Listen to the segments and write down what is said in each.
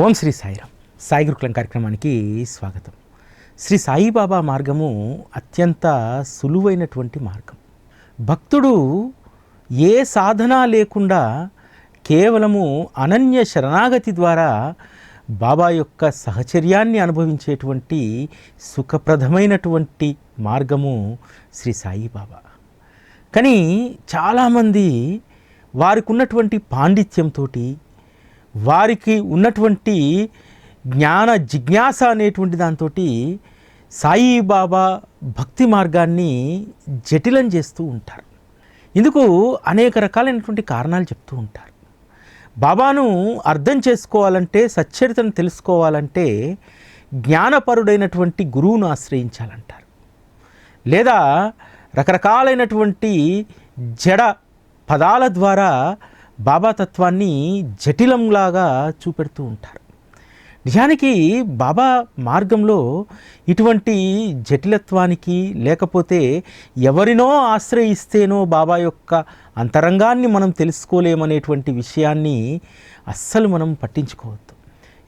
ఓం శ్రీ సాయిరామ్. సాయి గురుకులం కార్యక్రమానికి స్వాగతం. శ్రీ సాయిబాబా మార్గము అత్యంత సులువైనటువంటి మార్గం. భక్తుడు ఏ సాధన లేకుండా కేవలము అనన్య శరణాగతి ద్వారా బాబా యొక్క సహచర్యాన్ని అనుభవించేటువంటి సుఖప్రదమైనటువంటి మార్గము శ్రీ సాయిబాబా. కానీ చాలామంది వారికి ఉన్నటువంటి పాండిత్యంతో వారికి ఉన్నటువంటి జ్ఞాన జిజ్ఞాస అనేటువంటి దాంతో సాయిబాబా భక్తి మార్గాన్ని జటిలం చేస్తూ ఉంటారు. ఇందుకు అనేక రకాలైనటువంటి కారణాలు చెప్తూ ఉంటారు. బాబాను అర్థం చేసుకోవాలంటే సచ్చరితను తెలుసుకోవాలంటే జ్ఞానపరుడైనటువంటి గురువును ఆశ్రయించాలంటారు. లేదా రకరకాలైనటువంటి జడ పదాల ద్వారా బాబా తత్వాన్ని జటిలంలాగా చూపెడుతూ ఉంటారు. నిజానికి బాబా మార్గంలో ఇటువంటి జటిలత్వానికి లేకపోతే ఎవరినో ఆశ్రయిస్తేనో బాబా యొక్క అంతరంగాన్ని మనం తెలుసుకోలేమనేటువంటి విషయాన్ని అస్సలు మనం పట్టించుకోవద్దు.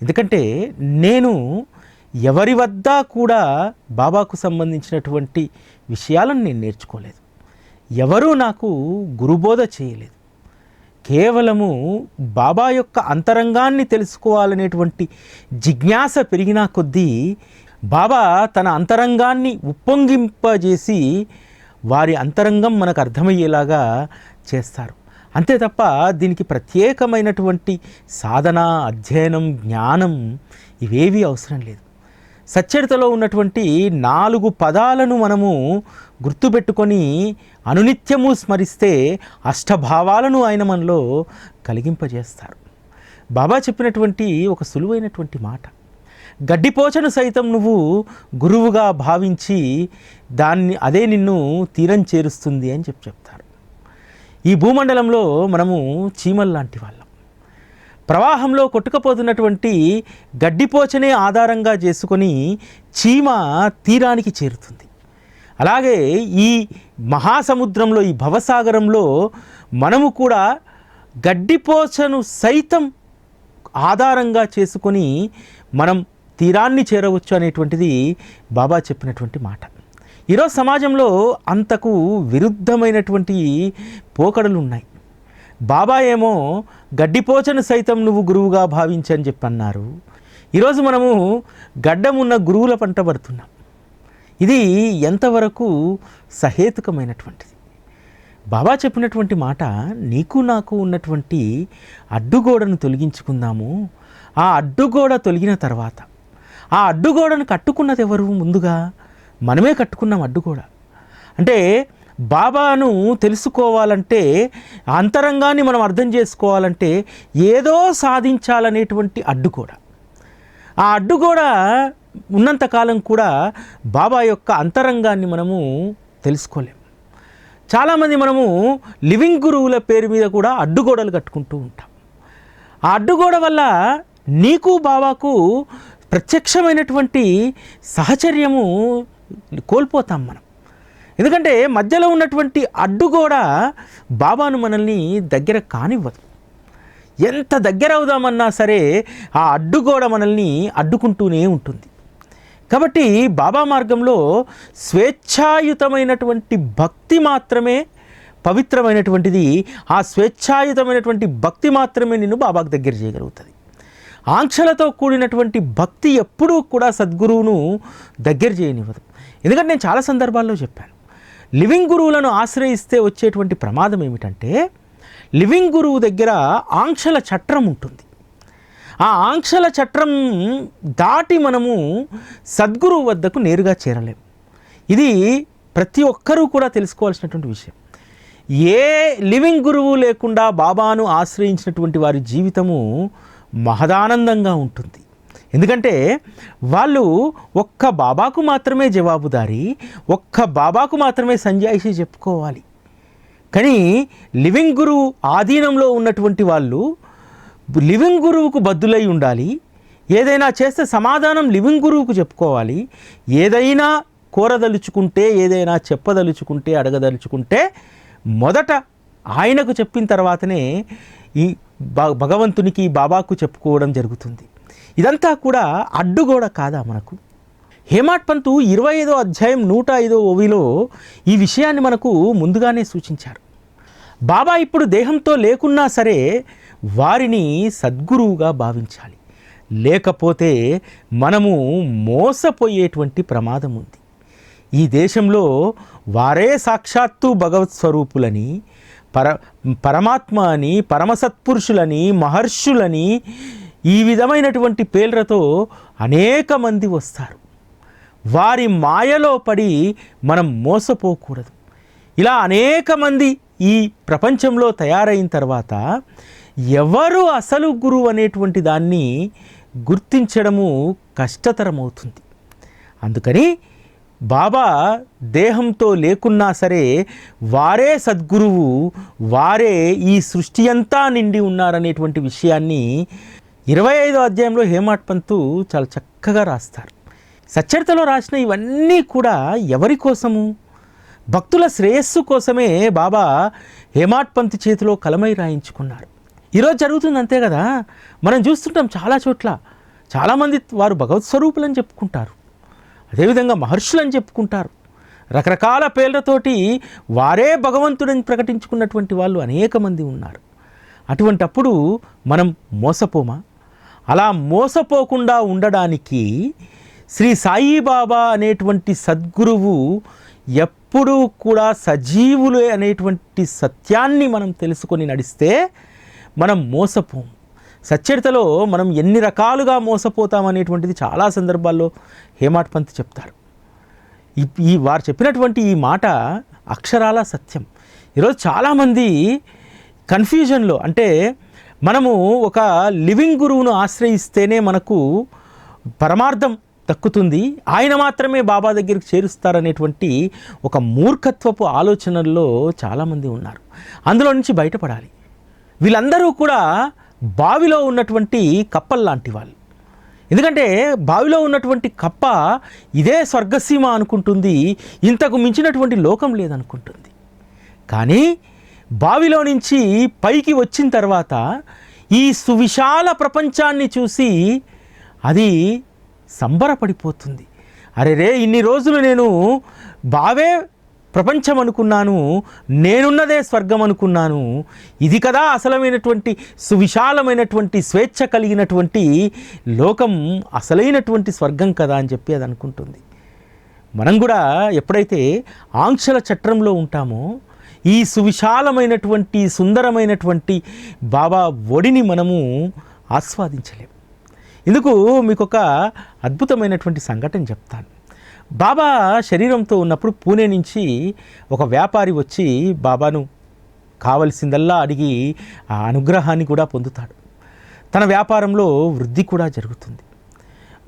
ఎందుకంటే నేను ఎవరి వద్ద కూడా బాబాకు సంబంధించినటువంటి విషయాలను నేను నేర్చుకోలేదు. ఎవరూ నాకు గురుబోధ చేయలేదు. కేవలము బాబా యొక్క అంతరంగాన్ని తెలుసుకోవాలనేటువంటి జిజ్ఞాస పెరిగిన కొద్దీ బాబా తన అంతరంగాన్ని ఉప్పొంగింపజేసి వారి అంతరంగం మనకు అర్థమయ్యేలాగా చేస్తారు. అంతే తప్ప దీనికి ప్రత్యేకమైనటువంటి సాధన అధ్యయనం జ్ఞానం ఇవేవీ అవసరం లేదు. సచ్చరితలో ఉన్నటువంటి నాలుగు పదాలను మనము గుర్తుపెట్టుకొని అనునిత్యము స్మరిస్తే అష్టభావాలను ఆయన మనలో కలిగింపజేస్తారు. బాబా చెప్పినటువంటి ఒక సులువైనటువంటి మాట. గడ్డిపోచను సైతం నువ్వు గురువుగా భావించి దాన్ని అదే నిన్ను తీరం చేరుస్తుంది అని చెప్పి చెప్తారు. ఈ భూమండలంలో మనము చీమల్ లాంటి ప్రవాహంలో కొట్టుకపోతున్నటువంటి గడ్డిపోచనే ఆధారంగా చేసుకొని చీమ తీరానికి చేరుతుంది. అలాగే ఈ మహాసముద్రంలో ఈ భవసాగరంలో మనము కూడా గడ్డిపోచను సైతం ఆధారంగా చేసుకొని మనం తీరాన్ని చేరవచ్చు అనేటువంటిది బాబా చెప్పినటువంటి మాట. ఈరోజు సమాజంలో అంతకు విరుద్ధమైనటువంటి పోకడలు ఉన్నాయి బాబా ఏమో గడ్డిపోచను సైతం నువ్వు గురువుగా భావించని చెప్పి అన్నారు ఈరోజు మనము గడ్డమున్న గురువుల పంట పడుతున్నాం. ఇది ఎంతవరకు సహేతుకమైనటువంటిది? బాబా చెప్పినటువంటి మాట నీకు నాకు ఉన్నటువంటి అడ్డుగోడను తొలగించుకుందాము. ఆ అడ్డుగోడ తొలగిన తర్వాత ఆ అడ్డుగోడను కట్టుకున్నది ఎవరు ముందుగా? మనమే కట్టుకున్నాం అడ్డుగోడ. అంటే బాబాను తెలుసుకోవాలంటే అంతరంగాన్ని మనం అర్థం చేసుకోవాలంటే ఏదో సాధించాలనేటువంటి అడ్డుగోడ. ఆ అడ్డుగోడ ఉన్నంతకాలం కూడా బాబా యొక్క అంతరంగాన్ని మనము తెలుసుకోలేము చాలామంది మనము లివింగ్ గురువుల పేరు మీద కూడా అడ్డుగోడలు కట్టుకుంటూ ఉంటాం. ఆ అడ్డుగోడ వల్ల నీకు బాబాకు ప్రత్యక్షమైనటువంటి సహచర్యము కోల్పోతాం మనం. ఎందుకంటే మధ్యలో ఉన్నటువంటి అడ్డుగోడ బాబాను మనల్ని దగ్గర కానివ్వదు. ఎంత దగ్గర అవుదామన్నా సరే ఆ అడ్డుగోడ మనల్ని అడ్డుకుంటూనే ఉంటుంది. కాబట్టి బాబా మార్గంలో స్వేచ్ఛాయుతమైనటువంటి భక్తి మాత్రమే పవిత్రమైనటువంటిది. ఆ స్వేచ్ఛాయుతమైనటువంటి భక్తి మాత్రమే నిన్ను బాబాకు దగ్గర చేయగలుగుతుంది. ఆంక్షలతో కూడినటువంటి భక్తి ఎప్పుడూ కూడా సద్గురువును దగ్గర చేయనివ్వదు. ఎందుకంటే నేను చాలా సందర్భాల్లో చెప్పాను. లివింగ్ గురువులను ఆశ్రయిస్తే వచ్చేటువంటి ప్రమాదం ఏమిటంటే లివింగ్ గురువు దగ్గర ఆంక్షల చట్రం ఉంటుంది. ఆ ఆంక్షల చట్రం దాటి మనము సద్గురువు వద్దకు నేరుగా చేరలేము ఇది ప్రతి ఒక్కరూ కూడా తెలుసుకోవాల్సినటువంటి విషయం. ఏ లివింగ్ గురువు లేకుండా బాబాను ఆశ్రయించినటువంటి వారి జీవితము మహదానందంగా ఉంటుంది. ఎందుకంటే వాళ్ళు ఒక్క బాబాకు మాత్రమే జవాబుదారి ఒక్క బాబాకు మాత్రమే సంజాయిషి చెప్పుకోవాలి. కానీ లివింగ్ గురువు ఆధీనంలో ఉన్నటువంటి వాళ్ళు లివింగ్ గురువుకు బద్దులై ఉండాలి ఏదైనా చేస్తే సమాధానం లివింగ్ గురువుకు చెప్పుకోవాలి ఏదైనా కోరదలుచుకుంటే ఏదైనా చెప్పదలుచుకుంటే అడగదలుచుకుంటే మొదట ఆయనకు చెప్పిన తర్వాతనే ఈ భ- భగవంతునికి బాబాకు చెప్పుకోవడం జరుగుతుంది. ఇదంతా కూడా అడ్డుగోడ కాదా మనకు? హేమాట్ పంతు ఇరవై ఐదో అధ్యాయం నూట ఐదో ఓవిలో ఈ విషయాన్ని మనకు ముందుగానే సూచించారు. బాబా ఇప్పుడు దేహంతో లేకున్నా సరే వారిని సద్గురువుగా భావించాలి. లేకపోతే మనము మోసపోయేటువంటి ప్రమాదం ఉంది. ఈ దేశంలో వారే సాక్షాత్తు భగవత్ స్వరూపులని పర పరమాత్మ అని పరమసత్పురుషులని మహర్షులని ఈ విధమైనటువంటి పేర్లతో అనేక మంది వస్తారు. వారి మాయలో పడి మనం మోసపోకూడదు. ఇలా అనేక మంది ఈ ప్రపంచంలో తయారైన తర్వాత ఎవరు అసలు గురువు అనేటువంటి దాన్ని గుర్తించడము కష్టతరమవుతుంది. అందుకని బాబా దేహంతో లేకున్నా సరే వారే సద్గురువు వారే ఈ సృష్టి అంతా నిండి ఉన్నారనేటువంటి విషయాన్ని ఇరవై ఐదో అధ్యాయంలో హేమాట్ పంతు చాలా చక్కగా రాస్తారు. సచ్చరితలో రాసిన ఇవన్నీ కూడా ఎవరి కోసము? భక్తుల శ్రేయస్సు కోసమే బాబా హేమాట్ పంత్ చేతిలో కలమై రాయించుకున్నారు. ఈరోజు జరుగుతుంది అంతే కదా? మనం చూస్తుంటాం చాలా చోట్ల. చాలామంది వారు భగవత్ స్వరూపులని చెప్పుకుంటారు. అదేవిధంగా మహర్షులని చెప్పుకుంటారు. రకరకాల పేర్లతోటి వారే భగవంతుడని ప్రకటించుకున్నటువంటి వాళ్ళు అనేక మంది ఉన్నారు. అటువంటప్పుడు మనం మోసపోమా? అలా మోసపోకుండా ఉండడానికి శ్రీ సాయిబాబా అనేటువంటి సద్గురువు ఎప్పుడూ కూడా సజీవులే అనేటువంటి సత్యాన్ని మనం తెలుసుకొని నడిస్తే మనం మోసపోం. సచ్చరితలో మనం ఎన్ని రకాలుగా మోసపోతాం అనేటువంటిది చాలా సందర్భాల్లో హేమాట్ పంత్ చెప్తారు. ఈ వారు చెప్పినటువంటి ఈ మాట అక్షరాల సత్యం. ఈరోజు చాలామంది కన్ఫ్యూజన్లో అంటే మనము ఒక లివింగ్ గురువును ఆశ్రయిస్తేనే మనకు పరమార్థం దక్కుతుంది. ఆయన మాత్రమే బాబా దగ్గరికి చేరుస్తారనేటువంటి ఒక మూర్ఖత్వపు ఆలోచనల్లో చాలామంది ఉన్నారు. అందులో నుంచి బయటపడాలి. వీళ్ళందరూ కూడా బావిలో ఉన్నటువంటి కప్పల్లాంటి వాళ్ళు. ఎందుకంటే బావిలో ఉన్నటువంటి కప్ప ఇదే స్వర్గసీమ అనుకుంటుంది. ఇంతకు మించినటువంటి లోకం లేదనుకుంటుంది. కానీ బావిలో నుంచి పైకి వచ్చిన తర్వాత ఈ సువిశాల ప్రపంచాన్ని చూసి అది సంబరపడిపోతుంది. అరే రే ఇన్ని రోజులు నేను బావే ప్రపంచం అనుకున్నాను నేనున్నదే స్వర్గం అనుకున్నాను. ఇది కదా అసలమైనటువంటి సువిశాలమైనటువంటి స్వేచ్ఛ కలిగినటువంటి లోకం అసలైనటువంటి స్వర్గం కదా అని చెప్పి అది అనుకుంటుంది. మనం కూడా ఎప్పుడైతే ఆంక్షల చట్రంలో ఉంటామో ఈ సువిశాలమైనటువంటి సుందరమైనటువంటి బాబా ఒడిని మనము ఆస్వాదించలేము. ఇందుకు మీకు ఒక అద్భుతమైనటువంటి సంఘటన చెప్తాను. బాబా శరీరంతో ఉన్నప్పుడు పూణే నుంచి ఒక వ్యాపారి వచ్చి బాబాను కావలసిందల్లా అడిగి ఆ అనుగ్రహాన్ని కూడా పొందుతాడు. తన వ్యాపారంలో వృద్ధి కూడా జరుగుతుంది.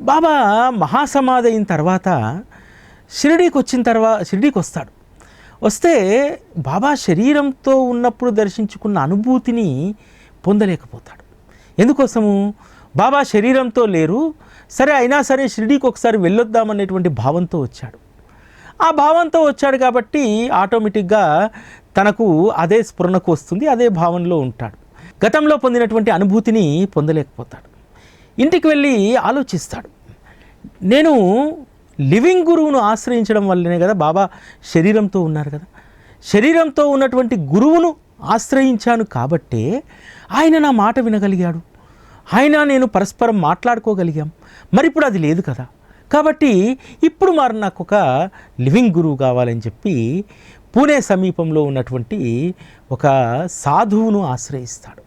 బాబా మహాసమాధి అయిన తర్వాత షిరిడీకి వచ్చిన తర్వాత షిరిడీకి వస్తాడు వస్తే బాబా శరీరంతో ఉన్నప్పుడు దర్శించుకున్న అనుభూతిని పొందలేకపోతాడు. ఎందుకోసము? బాబా శరీరంతో లేరు. సరే అయినా సరే షిరిడీకి ఒకసారి వెళ్ళొద్దామనేటువంటి భావంతో వచ్చాడు. ఆ భావంతో వచ్చాడు కాబట్టి ఆటోమేటిక్గా తనకు అదే స్ఫురణకు వస్తుంది అదే భావనలో ఉంటాడు. గతంలో పొందినటువంటి అనుభూతిని పొందలేకపోతాడు. ఇంటికి వెళ్ళి ఆలోచిస్తాడు. నేను లివింగ్ గురువును ఆశ్రయించడం వల్లనే కదా బాబా శరీరంతో ఉన్నారు కదా. శరీరంతో ఉన్నటువంటి గురువును ఆశ్రయించాను కాబట్టే ఆయన నా మాట వినగలిగాడు. ఆయన నేను పరస్పరం మాట్లాడుకోగలిగాం. మరి ఇప్పుడు అది లేదు కదా. కాబట్టి ఇప్పుడు మరి నాకు ఒక లివింగ్ గురువు కావాలని చెప్పి పూణే సమీపంలో ఉన్నటువంటి ఒక సాధువును ఆశ్రయిస్తాడు.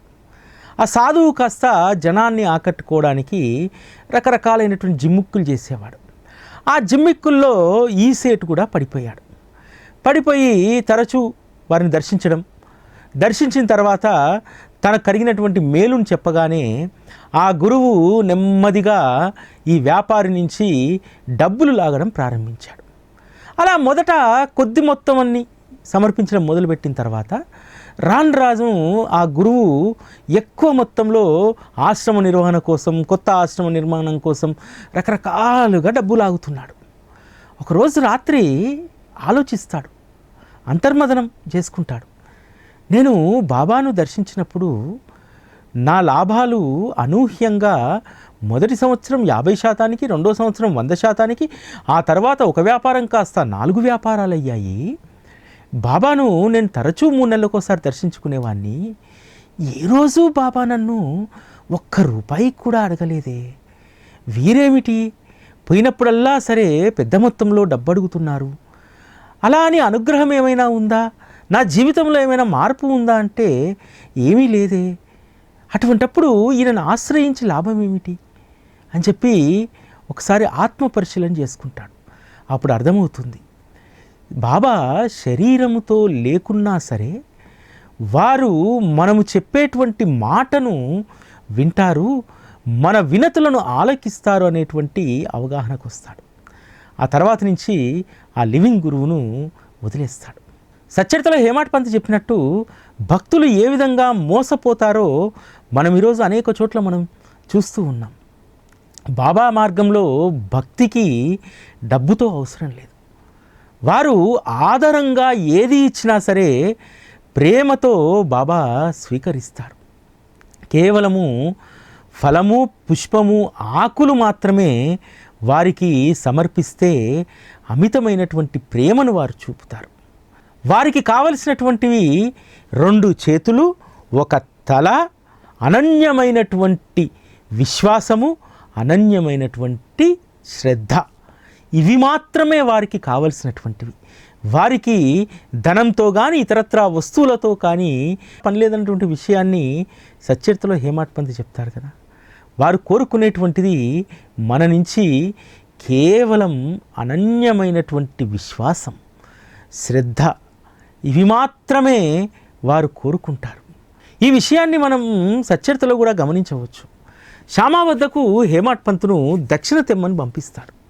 ఆ సాధువు కాస్త జనాన్ని ఆకట్టుకోవడానికి రకరకాలైనటువంటి జిమ్ముక్కులు చేసేవాడు. ఆ జిమ్మిక్కుల్లో ఈ కూడా పడిపోయాడు. పడిపోయి తరచూ వారిని దర్శించడం దర్శించిన తర్వాత తనకు కలిగినటువంటి మేలును చెప్పగానే ఆ గురువు నెమ్మదిగా ఈ వ్యాపారి నుంచి డబ్బులు లాగడం ప్రారంభించాడు. అలా మొదట కొద్ది మొత్తం అన్ని సమర్పించడం మొదలుపెట్టిన తర్వాత రాను రాజు ఆ గురువు ఎక్కువ మొత్తంలో ఆశ్రమ నిర్వహణ కోసం కొత్త ఆశ్రమ నిర్మాణం కోసం రకరకాలుగా డబ్బు లాగుతున్నాడు. ఒకరోజు రాత్రి ఆలోచిస్తాడు అంతర్మదనం చేసుకుంటాడు. నేను బాబాను దర్శించినప్పుడు నా లాభాలు అనూహ్యంగా మొదటి సంవత్సరం యాభై శాతానికి రెండో సంవత్సరం వంద శాతానికి ఆ తర్వాత ఒక వ్యాపారం కాస్త నాలుగు వ్యాపారాలు అయ్యాయి బాబాను నేను తరచూ మూడు నెలలకోసారి దర్శించుకునేవాడిని ఏ రోజు బాబా నన్ను ఒక్క రూపాయి కూడా అడగలేదే. వీరేమిటి? పోయినప్పుడల్లా సరే పెద్ద మొత్తంలో డబ్బు అడుగుతున్నారు అలా అని అనుగ్రహం ఏమైనా ఉందా? నా జీవితంలో ఏమైనా మార్పు ఉందా అంటే ఏమీ లేదే. అటువంటప్పుడు ఈయనను ఆశ్రయించి లాభం ఏమిటి? అని చెప్పి ఒకసారి ఆత్మ పరిశీలన చేసుకుంటాడు. అప్పుడు అర్థమవుతుంది. బాబా శరీరముతో లేకున్నా సరే వారు మనము చెప్పేటువంటి మాటను వింటారు మన వినతులను ఆలకిస్తారు అనేటువంటి అవగాహనకు వస్తాడు. ఆ తర్వాత నుంచి ఆ లివింగ్ గురువును వదిలేస్తాడు. సచ్చరితలో హేమాట్ పంత్ చెప్పినట్టు భక్తులు ఏ విధంగా మోసపోతారో మనం ఈరోజు అనేక చోట్ల మనం చూస్తూ ఉన్నాం. బాబా మార్గంలో భక్తికి డబ్బుతో అవసరం లేదు. వారు ఆదరంగా ఏది ఇచ్చినా సరే ప్రేమతో బాబా స్వీకరిస్తారు. కేవలము ఫలము పుష్పము ఆకులు మాత్రమే వారికి సమర్పిస్తే అమితమైనటువంటి ప్రేమను వారు చూపుతారు. వారికి కావలసినటువంటివి రెండు చేతులు ఒక తల అనన్యమైనటువంటి విశ్వాసము అనన్యమైనటువంటి శ్రద్ధ. ఇవి మాత్రమే వారికి కావలసినటువంటివి. వారికి ధనంతో కానీ ఇతరత్ర వస్తువులతో కానీ పని లేదన్నటువంటి విషయాన్ని సచ్చరితలో హేమాట్ పంత్ చెప్తారు కదా. వారు కోరుకునేటువంటిది మన నుంచి కేవలం అనన్యమైనటువంటి విశ్వాసం శ్రద్ధ. ఇవి మాత్రమే వారు కోరుకుంటారు. ఈ విషయాన్ని మనం సచ్చరితలో కూడా గమనించవచ్చు. శ్యామా వద్దకు హేమాట్ పంతును దక్షిణ తెమ్మని పంపిస్తారు.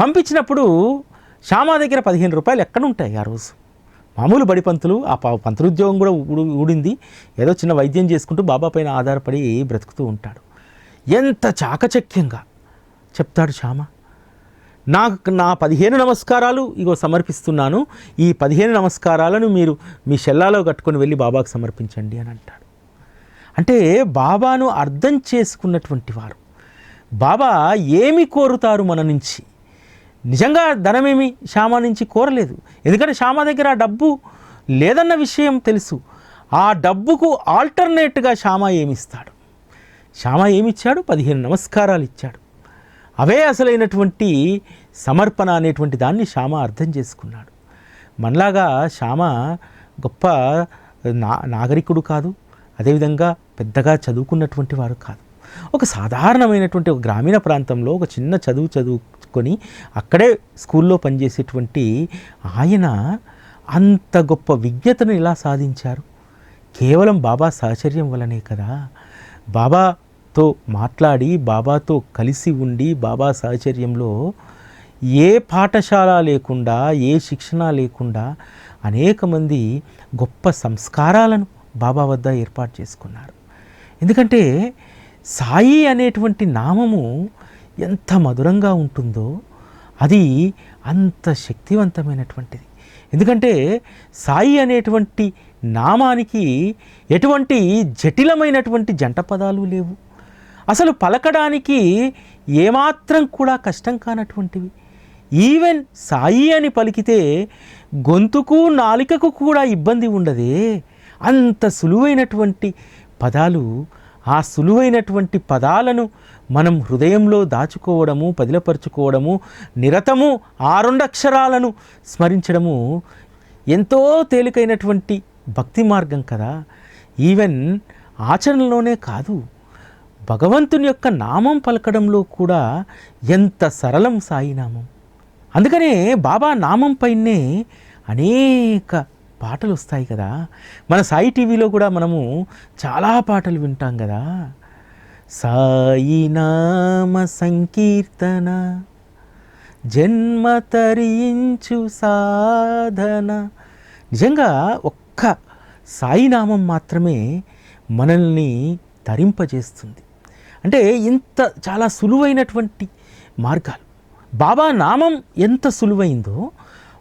పంపించినప్పుడు శ్యామా దగ్గర పదిహేను రూపాయలు ఎక్కడ ఉంటాయి ఆ రోజు? మామూలు బడి పంతులు ఆ ప- పంతులుద్యోగం కూడా ఊడింది. ఏదో చిన్న వైద్యం చేసుకుంటూ బాబా పైన ఆధారపడి బ్రతుకుతూ ఉంటాడు. ఎంత చాకచక్యంగా చెప్తాడు శ్యామ నాకు నా పదిహేను నమస్కారాలు ఇగో సమర్పిస్తున్నాను. ఈ పదిహేను నమస్కారాలను మీరు మీ షెల్లాలో కట్టుకొని వెళ్ళి బాబాకు సమర్పించండి అని అంటాడు. అంటే బాబాను అర్థం చేసుకున్నటువంటి వారు. బాబా ఏమి కోరుతారు మన నుంచి? నిజంగా ధనమేమి? శ్యామ నుంచి కోరలేదు. ఎందుకంటే శ్యామ దగ్గర ఆ డబ్బు లేదన్న విషయం తెలుసు. ఆ డబ్బుకు ఆల్టర్నేట్గా శ్యామ ఏమిస్తాడు? శ్యామ ఏమిచ్చాడు? పదిహేను నమస్కారాలు ఇచ్చాడు. అవే అసలైనటువంటి సమర్పణ అనేటువంటి దాన్ని శ్యామ అర్థం చేసుకున్నాడు. మనలాగా శ్యామ గొప్ప నా నాగరికుడు కాదు. అదేవిధంగా పెద్దగా చదువుకున్నటువంటి వారు కాదు. ఒక సాధారణమైనటువంటి ఒక గ్రామీణ ప్రాంతంలో ఒక చిన్న చదువు చదువుకొని అక్కడే స్కూల్లో పనిచేసేటువంటి ఆయన అంత గొప్ప విజ్ఞతను ఇలా సాధించారు? కేవలం బాబా సాహచర్యం వలనే కదా. బాబాతో మాట్లాడి బాబాతో కలిసి ఉండి బాబా సాహచర్యంలో ఏ పాఠశాల లేకుండా ఏ శిక్షణ లేకుండా అనేక మంది గొప్ప సంస్కారాలను బాబా వద్ద ఏర్పాటు చేసుకున్నారు. ఎందుకంటే సాయి అనేటువంటి నామము ఎంత మధురంగా ఉంటుందో అది అంత శక్తివంతమైనటువంటిది. ఎందుకంటే సాయి అనేటువంటి నామానికి ఎటువంటి జటిలమైనటువంటి జంట పదాలు లేవు. అసలు పలకడానికి ఏమాత్రం కూడా కష్టం కానటువంటివి. ఈవెన్ సాయి అని పలికితే గొంతుకు నాలికకు కూడా ఇబ్బంది ఉండదే. అంత సులువైనటువంటి పదాలు ఆ సులువైనటువంటి పదాలను మనం హృదయంలో దాచుకోవడము పదిలపరుచుకోవడము నిరతము ఆ రెండు అక్షరాలను స్మరించడము ఎంతో తేలికైనటువంటి భక్తి మార్గం కదా. ఈవెన్ ఆచరణలోనే కాదు భగవంతుని యొక్క నామం పలకడంలో కూడా ఎంత సరళం సాయినామం. అందుకనే బాబా నామం పైనే అనేక పాటలు వస్తాయి కదా. మన సాయి టీవీలో కూడా మనము చాలా పాటలు వింటాం కదా. సాయి నామ సంకీర్తన జన్మ తరించు సాధన. నిజంగా ఒక్క సాయినామం మాత్రమే మనల్ని తరింపజేస్తుంది. అంటే ఇంత చాలా సులువైనటువంటి మార్గాలు. బాబా నామం ఎంత సులువైందో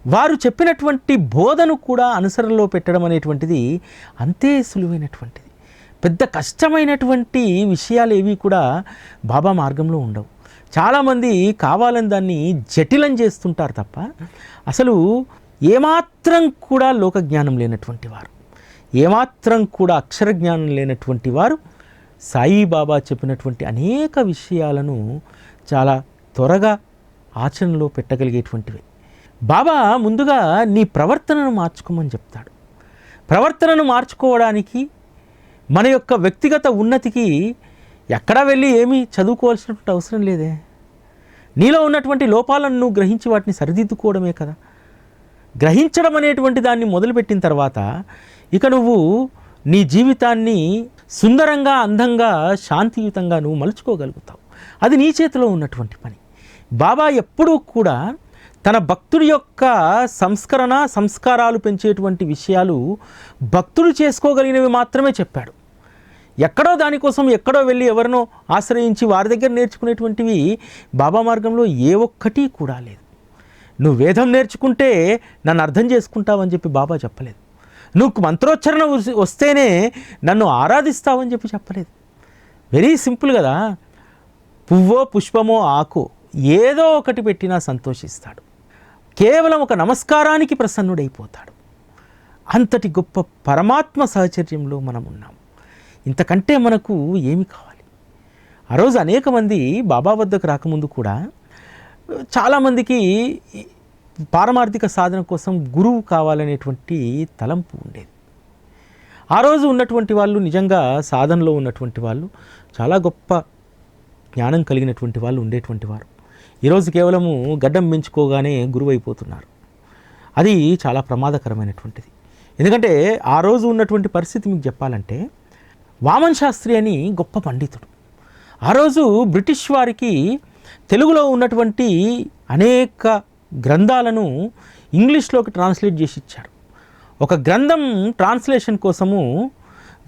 వారు చెప్పినటువంటి బోధను కూడా అనుసరణలో పెట్టడం అనేటువంటిది అంతే సులువైనటువంటిది. పెద్ద కష్టమైనటువంటి విషయాలు ఏవి కూడా బాబా మార్గంలో ఉండవు. చాలామంది కావాలని దాన్ని జటిలం చేస్తుంటారు తప్ప అసలు ఏమాత్రం కూడా లోక జ్ఞానం లేనటువంటి వారు. ఏమాత్రం కూడా అక్షర జ్ఞానం లేనటువంటి వారు సాయిబాబా చెప్పినటువంటి అనేక విషయాలను చాలా త్వరగా ఆచరణలో పెట్టగలిగేటువంటివి. బాబా ముందుగా నీ ప్రవర్తనను మార్చుకోమని చెప్తాడు. ప్రవర్తనను మార్చుకోవడానికి మన యొక్క వ్యక్తిగత ఉన్నతికి ఎక్కడా వెళ్ళి ఏమీ చదువుకోవాల్సినటువంటి అవసరం లేదే. నీలో ఉన్నటువంటి లోపాలను నువ్వు గ్రహించి వాటిని సరిదిద్దుకోవడమే కదా. గ్రహించడం అనేటువంటి దాన్ని మొదలుపెట్టిన తర్వాత ఇక నువ్వు నీ జీవితాన్ని సుందరంగా అందంగా శాంతియుతంగా నువ్వు మలుచుకోగలుగుతావు. అది నీ చేతిలో ఉన్నటువంటి పని. బాబా ఎప్పుడూ కూడా తన భక్తుడి యొక్క సంస్కరణ సంస్కారాలు పెంచేటువంటి విషయాలు భక్తుడు చేసుకోగలిగినవి మాత్రమే చెప్పాడు. ఎక్కడో దానికోసం ఎక్కడో వెళ్ళి ఎవరినో ఆశ్రయించి వారి దగ్గర నేర్చుకునేటువంటివి బాబా మార్గంలో ఏ ఒక్కటి కూడా లేదు. నువ్వు వేదం నేర్చుకుంటే నన్ను అర్థం చేసుకుంటావని చెప్పి బాబా చెప్పలేదు. నువ్వు మంత్రోచ్చరణ వస్తేనే నన్ను ఆరాధిస్తావని చెప్పి చెప్పలేదు. వెరీ సింపుల్ కదా. పువ్వో పుష్పమో ఆకో ఏదో ఒకటి పెట్టినా సంతోషిస్తాడు. కేవలం ఒక నమస్కారానికి ప్రసన్నుడైపోతాడు. అంతటి గొప్ప పరమాత్మ సహచర్యంలో మనం ఉన్నాం ఇంతకంటే మనకు ఏమి కావాలి? ఆ రోజు అనేక మంది బాబా వద్దకు రాకముందు కూడా చాలామందికి పారమార్థిక సాధన కోసం గురువు కావాలనేటువంటి తలంపు ఉండేది. ఆ రోజు ఉన్నటువంటి వాళ్ళు నిజంగా సాధనలో ఉన్నటువంటి వాళ్ళు చాలా గొప్ప జ్ఞానం కలిగినటువంటి వాళ్ళు ఉండేటువంటి వారు. ఈరోజు కేవలము గడ్డం పెంచుకోగానే గురువు అయిపోతున్నారు. అది చాలా ప్రమాదకరమైనటువంటిది. ఎందుకంటే ఆ రోజు ఉన్నటువంటి పరిస్థితి మీకు చెప్పాలంటే వామన్ శాస్త్రి అని గొప్ప పండితుడు. ఆ రోజు బ్రిటిష్ వారికి తెలుగులో ఉన్నటువంటి అనేక గ్రంథాలను ఇంగ్లీష్లోకి ట్రాన్స్లేట్ చేసి ఇచ్చారు. ఒక గ్రంథం ట్రాన్స్లేషన్ కోసము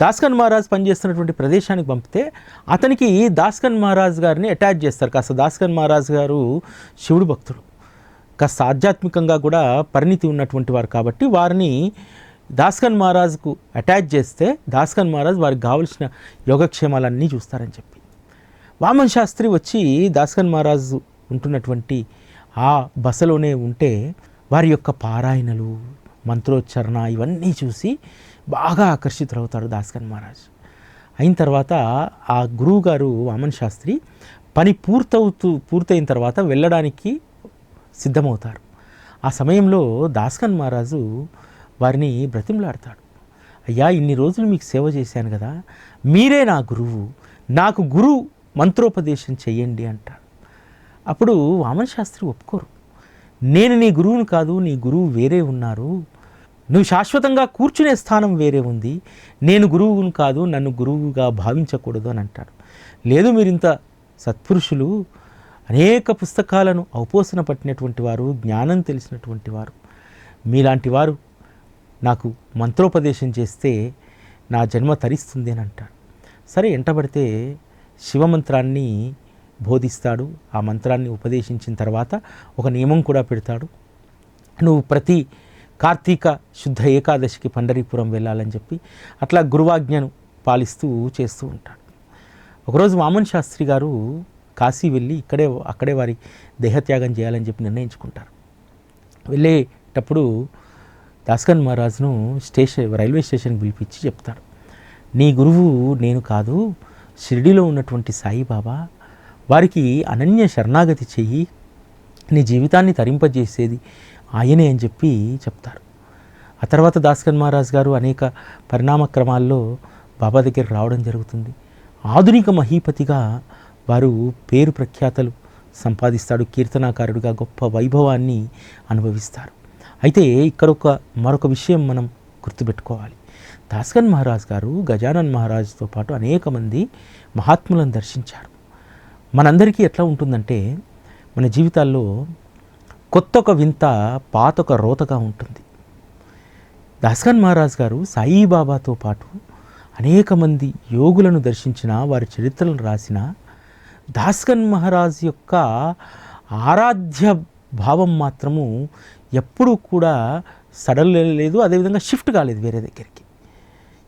దాస్కన్ మహారాజ్ పనిచేస్తున్నటువంటి ప్రదేశానికి పంపితే అతనికి దాస్కన్ మహారాజ్ గారిని అటాచ్ చేస్తారు. కాస్త దాస్కన్ మహారాజ్ గారు శివుడు భక్తుడు. కాస్త ఆధ్యాత్మికంగా కూడా పరిణితి ఉన్నటువంటి వారు కాబట్టి వారిని దాస్కన్ మహారాజ్కు అటాచ్ చేస్తే దాస్కన్ మహారాజ్ వారికి కావలసిన యోగక్షేమాలన్నీ చూస్తారని చెప్పి. వామన్ శాస్త్రి వచ్చి దాస్కన్ మహారాజు ఉంటున్నటువంటి ఆ బసలోనే ఉంటే వారి యొక్క పారాయణలు మంత్రోచ్చరణ ఇవన్నీ చూసి బాగా ఆకర్షితులవుతాడు దాస్కన్ మహారాజ్. అయిన తర్వాత ఆ గురువు గారు వామన్ శాస్త్రి పని పూర్తవుతూ పూర్తయిన తర్వాత వెళ్ళడానికి సిద్ధమవుతారు. ఆ సమయంలో దాస్కన్ మహారాజు వారిని బ్రతిమలాడతాడు. అయ్యా ఇన్ని రోజులు మీకు సేవ చేశాను కదా మీరే నా గురువు నాకు గురు మంత్రోపదేశం చెయ్యండి అంటాడు. అప్పుడు వామన్ శాస్త్రి ఒప్పుకోరు. నేను నీ గురువును కాదు నీ గురువు వేరే ఉన్నారు. నువ్వు శాశ్వతంగా కూర్చునే స్థానం వేరే ఉంది. నేను గురువును కాదు నన్ను గురువుగా భావించకూడదు అని అంటాడు. లేదు మీరింత సత్పురుషులు అనేక పుస్తకాలను ఔపోసన పట్టినటువంటి వారు జ్ఞానం తెలిసినటువంటి వారు. మీలాంటి వారు నాకు మంత్రోపదేశం చేస్తే నా జన్మ తరిస్తుంది అని అంటాడు. సరే ఎంటబడితే శివమంత్రాన్ని బోధిస్తాడు. ఆ మంత్రాన్ని ఉపదేశించిన తర్వాత ఒక నియమం కూడా పెడతాడు. నువ్వు ప్రతి కార్తీక శుద్ధ ఏకాదశికి పండరీపురం వెళ్ళాలని చెప్పి అట్లా గురువాజ్ఞను పాలిస్తూ చేస్తూ ఉంటాడు. ఒకరోజు వామన్ శాస్త్రి గారు కాశీ వెళ్ళి ఇక్కడే అక్కడే వారి దేహత్యాగం చేయాలని చెప్పి నిర్ణయించుకుంటారు. వెళ్ళేటప్పుడు దాస్కన్ మహారాజును స్టేషన్ రైల్వే స్టేషన్కి పిలిపించి చెప్తాడు. నీ గురువు నేను కాదు షిరిడిలో ఉన్నటువంటి సాయిబాబా వారికి అనన్య శరణాగతి చెయ్యి నీ జీవితాన్ని తరింపజేసేది ఆయనే అని చెప్పి చెప్తారు ఆ తర్వాత దాస్కన్ మహారాజ్ గారు అనేక పరిణామ క్రమాల్లో బాబా దగ్గరికి రావడం జరుగుతుంది. ఆధునిక మహీపతిగా వారు పేరు ప్రఖ్యాతలు సంపాదిస్తాడు కీర్తనాకారుడిగా గొప్ప వైభవాన్ని అనుభవిస్తారు. అయితే ఇక్కడ ఒక మరొక విషయం మనం గుర్తుపెట్టుకోవాలి. దాస్కన్ మహారాజ్ గారు గజానన్ మహారాజ్తో పాటు అనేక మంది మహాత్ములను దర్శించారు. మనందరికీ ఎట్లా ఉంటుందంటే మన జీవితాల్లో కొత్త ఒక వింత పాత ఒక రోతగా ఉంటుంది. దాస్కన్ మహారాజ్ గారు సాయిబాబాతో పాటు అనేక మంది యోగులను దర్శించిన వారి చరిత్రలను రాసిన దాస్కన్ మహారాజ్ యొక్క ఆరాధ్య భావం మాత్రము ఎప్పుడూ కూడా సడల్ లేదు అదేవిధంగా షిఫ్ట్ కాలేదు వేరే దగ్గరికి.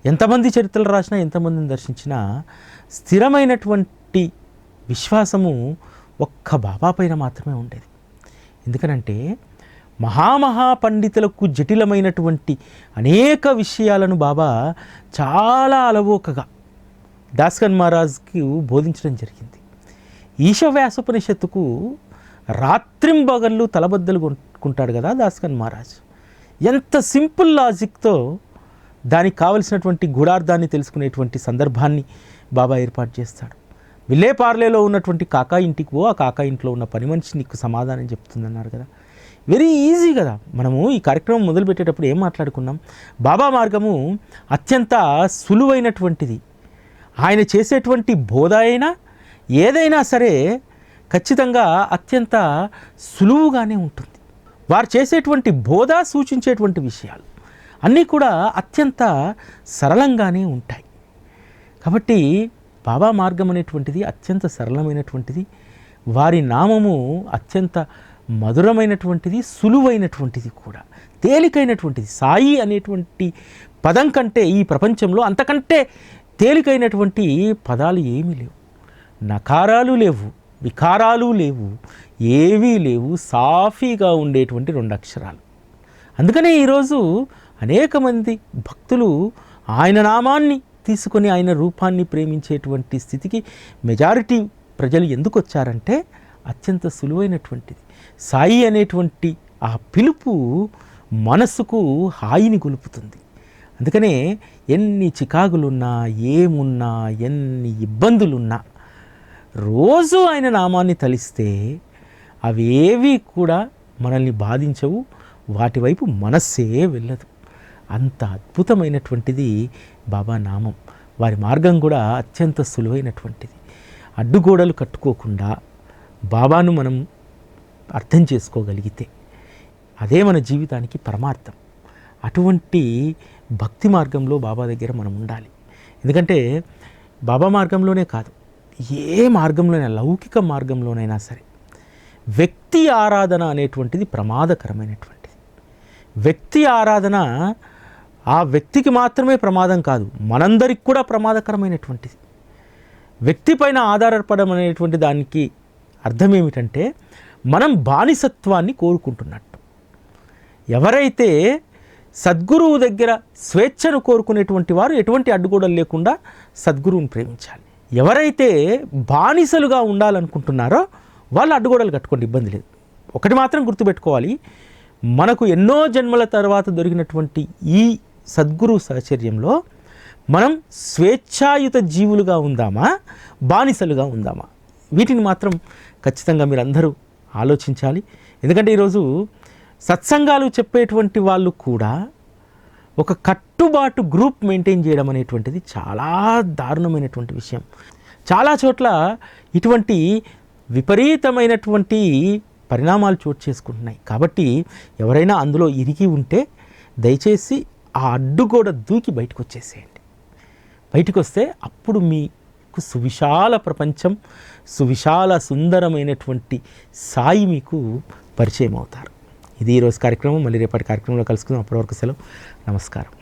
ఎంతమంది చరిత్రలు రాసినా ఎంతమందిని దర్శించినా స్థిరమైనటువంటి విశ్వాసము ఒక్క బాబా పైన మాత్రమే ఉండేది. ఎందుకనంటే మహామహా పండితులకు జటిలమైనటువంటి అనేక విషయాలను బాబా చాలా అలవోకగా దాస్కన్ మహారాజ్కి బోధించడం జరిగింది. ఈశవ్యాసోపనిషత్తుకు రాత్రింబగళ్ళు తలబద్దలు పట్టుకుంటాడు కదా దాస్కన్ మహారాజ్. ఎంత సింపుల్ లాజిక్తో దానికి కావలసినటువంటి గుడార్థాన్ని తెలుసుకునేటువంటి సందర్భాన్ని బాబా ఏర్పాటు చేస్తాడు. విలేపార్లేలో ఉన్నటువంటి కాకా ఇంటికి పో ఆ కాకా ఇంట్లో ఉన్న పని మనిషి నీకు సమాధానం చెప్తుందన్నారు కదా. వెరీ ఈజీ కదా. మనము ఈ కార్యక్రమం మొదలుపెట్టేటప్పుడు ఏం మాట్లాడుకున్నాం? బాబా మార్గము అత్యంత సులువైనటువంటిది. ఆయన చేసేటువంటి బోధ అయినా ఏదైనా సరే ఖచ్చితంగా అత్యంత సులువుగానే ఉంటుంది. వారు చేసేటువంటి బోధ సూచించేటువంటి విషయాలు అన్నీ కూడా అత్యంత సరళంగానే ఉంటాయి. కాబట్టి బాబా మార్గం అనేటువంటిది అత్యంత సరళమైనటువంటిది వారి నామము అత్యంత మధురమైనటువంటిది సులువైనటువంటిది కూడా. తేలికైనటువంటిది సాయి అనేటువంటి పదం కంటే ఈ ప్రపంచంలో అంతకంటే తేలికైనటువంటి పదాలు ఏమీ లేవు. నకారాలు లేవు వికారాలు లేవు ఏవీ లేవు సాఫీగా ఉండేటువంటి రెండు అక్షరాలు. అందుకనే ఈరోజు అనేక మంది భక్తులు ఆయన నామాన్ని తీసుకొని ఆయన రూపాన్ని ప్రేమించేటువంటి స్థితికి మెజారిటీ ప్రజలు ఎందుకు వచ్చారంటే అత్యంత సులువైనటువంటిది. సాయి అనేటువంటి ఆ పిలుపు మనసుకు హాయిని గొలుపుతుంది. అందుకనే ఎన్ని చికాకులున్నా ఏమున్నా ఎన్ని ఇబ్బందులున్నా రోజు ఆయన నామాన్ని తలిస్తే అవేవి కూడా మనల్ని బాధించవు వాటి వైపు మనస్సే వెళ్ళదు. అంత అద్భుతమైనటువంటిది బాబా నామం. వారి మార్గం కూడా అత్యంత సులువైనటువంటిది. అడ్డుగోడలు కట్టుకోకుండా బాబాను మనం అర్థం చేసుకోగలిగితే అదే మన జీవితానికి పరమార్థం. అటువంటి భక్తి మార్గంలో బాబా దగ్గర మనం ఉండాలి. ఎందుకంటే బాబా మార్గంలోనే కాదు ఏ మార్గంలోనైనా లౌకిక మార్గంలోనైనా సరే వ్యక్తి ఆరాధన అనేటువంటిది ప్రమాదకరమైనటువంటిది. వ్యక్తి ఆరాధన ఆ వ్యక్తికి మాత్రమే ప్రమాదం కాదు మనందరికి కూడా ప్రమాదకరమైనటువంటిది. వ్యక్తి పైన ఆధారపడడం అనేటువంటి దానికి అర్థం ఏమిటంటే మనం బానిసత్వాన్ని కోరుకుంటున్నట్టు. ఎవరైతే సద్గురువు దగ్గర స్వేచ్ఛను కోరుకునేటువంటి వారు ఎటువంటి అడ్డుగోడలు లేకుండా సద్గురువుని ప్రేమించాలి. ఎవరైతే బానిసలుగా ఉండాలనుకుంటున్నారో వాళ్ళు అడ్డుగోడలు కట్టుకోండి ఇబ్బంది లేదు. ఒకటి మాత్రం గుర్తుపెట్టుకోవాలి మనకు ఎన్నో జన్మల తర్వాత దొరికినటువంటి ఈ సద్గురు సహచర్యంలో మనం స్వేచ్ఛాయుత జీవులుగా ఉందామా బానిసలుగా ఉందామా? వీటిని మాత్రం ఖచ్చితంగా మీరు అందరూ ఆలోచించాలి. ఎందుకంటే ఈరోజు సత్సంగాలు చెప్పేటువంటి వాళ్ళు కూడా ఒక కట్టుబాటు గ్రూప్ మెయింటైన్ చేయడం అనేటువంటిది చాలా దారుణమైనటువంటి విషయం. చాలా చోట్ల ఇటువంటి విపరీతమైనటువంటి పరిణామాలు చోటు చేసుకుంటున్నాయి. కాబట్టి ఎవరైనా అందులో ఇరిగి ఉంటే దయచేసి ఆ అడ్డుగోడ దూకి బయటకు వచ్చేసేయండి బయటకు వస్తే అప్పుడు మీకు సువిశాల ప్రపంచం సువిశాల సుందరమైనటువంటి సాయి మీకు పరిచయం అవుతారు. ఇది ఈరోజు కార్యక్రమం. మళ్ళీ రేపటి కార్యక్రమంలో కలుసుకుందాం. అప్పటివరకు సెలవు. నమస్కారం.